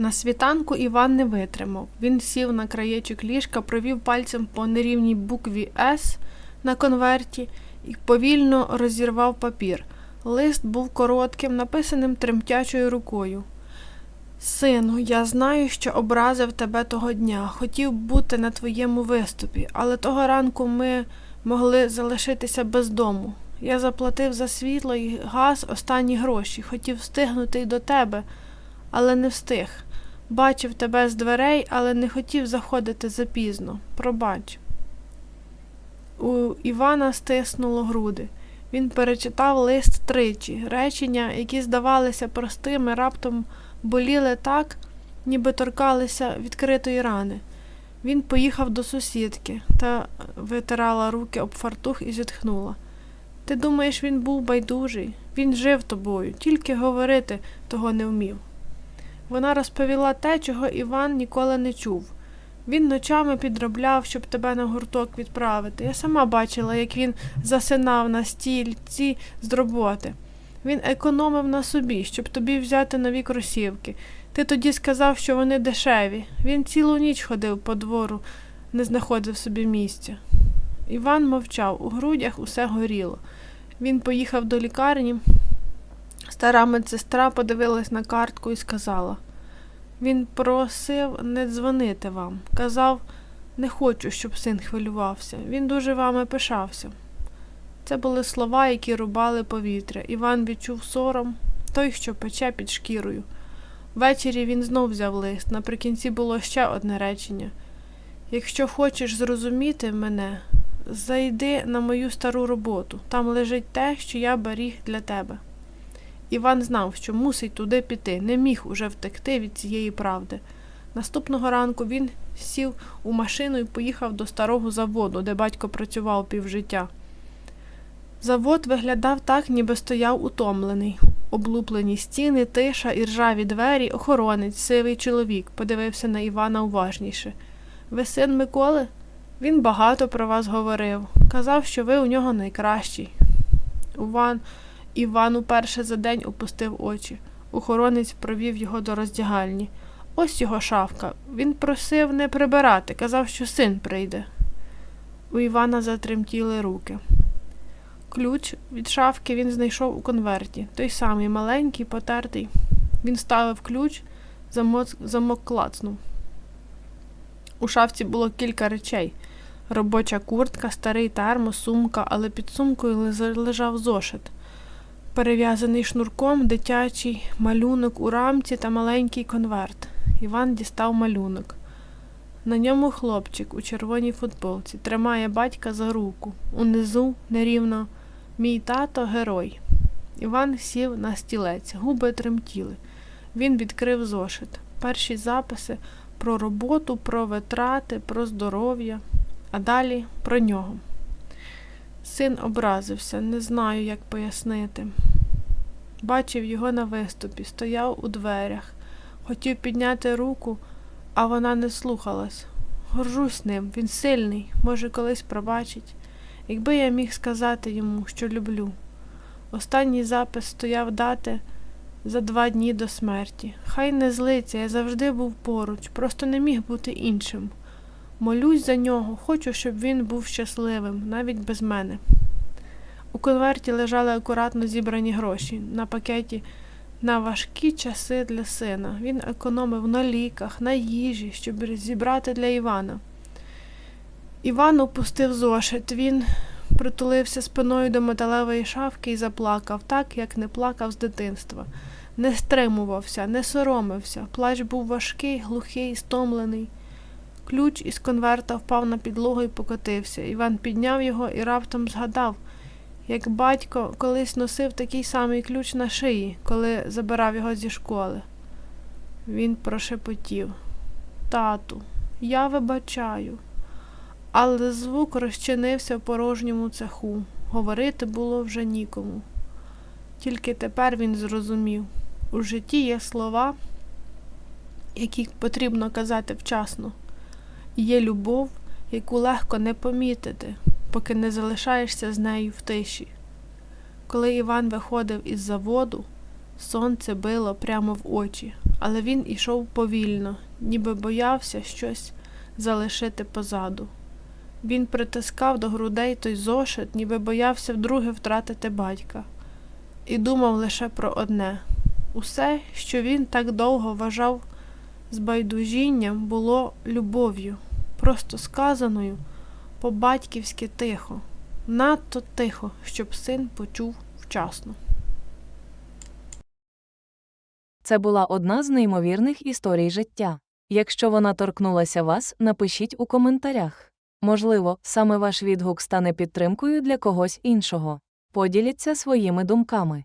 На світанку Іван не витримав. Він сів на краєчок ліжка, провів пальцем по нерівній букві С на конверті і повільно розірвав папір. Лист був коротким, написаним тремтячою рукою. Сину, я знаю, що образив тебе того дня. Хотів бути на твоєму виступі, але того ранку ми могли залишитися без дому. Я заплатив за світло і газ останні гроші, хотів встигнути й до тебе, але не встиг. Бачив тебе з дверей, але не хотів заходити запізно. Пробач. У Івана стиснуло груди. Він перечитав лист тричі. Речення, які здавалися простими, раптом боліли так, ніби торкалися відкритої рани. Він поїхав до сусідки та витирала руки об фартух і зітхнула. Ти думаєш, він був байдужий? Він жив тобою, тільки говорити того не вмів. Вона розповіла те, чого Іван ніколи не чув. Він ночами підробляв, щоб тебе на гурток відправити. Я сама бачила, як він засинав на стільці з роботи. Він економив на собі, щоб тобі взяти нові кросівки. Ти тоді сказав, що вони дешеві. Він цілу ніч ходив по двору, не знаходив собі місця. Іван мовчав, у грудях усе горіло. Він поїхав до лікарні. Стара медсестра подивилась на картку і сказала він просив не дзвонити вам. Казав, не хочу, щоб син хвилювався. Він дуже вами пишався. Це були слова, які рубали повітря. Іван відчув сором, той, що пече під шкірою. Ввечері він знов взяв лист. Наприкінці було ще одне речення. Якщо хочеш зрозуміти мене, зайди на мою стару роботу. Там лежить те, що я беріг для тебе. Іван знав, що мусить туди піти, не міг уже втекти від цієї правди. Наступного ранку він сів у машину і поїхав до старого заводу, де батько працював півжиття. Завод виглядав так, ніби стояв утомлений. Облуплені стіни, тиша і ржаві двері, охоронець, сивий чоловік, подивився на Івана уважніше. Ви син Миколи? Він багато про вас говорив. Казав, що ви у нього найкращий. Іван Іван уперше за день опустив очі. Охоронець провів його до роздягальні. Ось його шафка. Він просив не прибирати, казав, що син прийде. У Івана затремтіли руки. Ключ від шафки він знайшов у конверті, той самий маленький, потертий. Він ставив ключ, замок, замок клацнув. У шафці було кілька речей робоча куртка, старий термос, сумка, але під сумкою лежав зошит перев'язаний шнурком дитячий малюнок у рамці та маленький конверт. Іван дістав малюнок. На ньому хлопчик у червоній футболці тримає батька за руку. Унизу нерівно мій тато герой. Іван сів на стілець, губи тремтіли. Він відкрив зошит. Перші записи про роботу, про витрати, про здоров'я, а далі про нього. Син образився, не знаю, як пояснити. Бачив його на виступі, стояв у дверях, хотів підняти руку, а вона не слухалась. Горжусь ним, він сильний, може, колись пробачить. Якби я міг сказати йому, що люблю. Останній запис стояв дати за два дні до смерті. Хай не злиться, я завжди був поруч, просто не міг бути іншим. Молюсь за нього, хочу, щоб він був щасливим, навіть без мене. У конверті лежали акуратно зібрані гроші на пакеті на важкі часи для сина. Він економив на ліках, на їжі, щоб зібрати для Івана. Іван опустив зошит. Він притулився спиною до металевої шафки і заплакав, так, як не плакав з дитинства. Не стримувався, не соромився. Плач був важкий, глухий, стомлений. Ключ із конверта впав на підлогу і покотився. Іван підняв його і раптом згадав, як батько колись носив такий самий ключ на шиї, коли забирав його зі школи. Він прошепотів Тату, я вибачаю. Але звук розчинився в порожньому цеху. Говорити було вже нікому. Тільки тепер він зрозумів у житті є слова, які потрібно казати вчасно. Є любов, яку легко не помітити, поки не залишаєшся з нею в тиші. Коли Іван виходив із заводу, Сонце било прямо в очі, але він ішов повільно, ніби боявся щось залишити позаду. Він притискав до грудей той зошит, ніби боявся вдруге втратити батька, і думав лише про одне усе, що він так довго вважав збайдужінням, було любов'ю, просто сказаною по-батьківськи тихо, надто тихо, щоб син почув вчасно. Це була одна з неймовірних історій життя. Якщо вона торкнулася вас, напишіть у коментарях. Можливо, саме ваш відгук стане підтримкою для когось іншого. Поділіться своїми думками.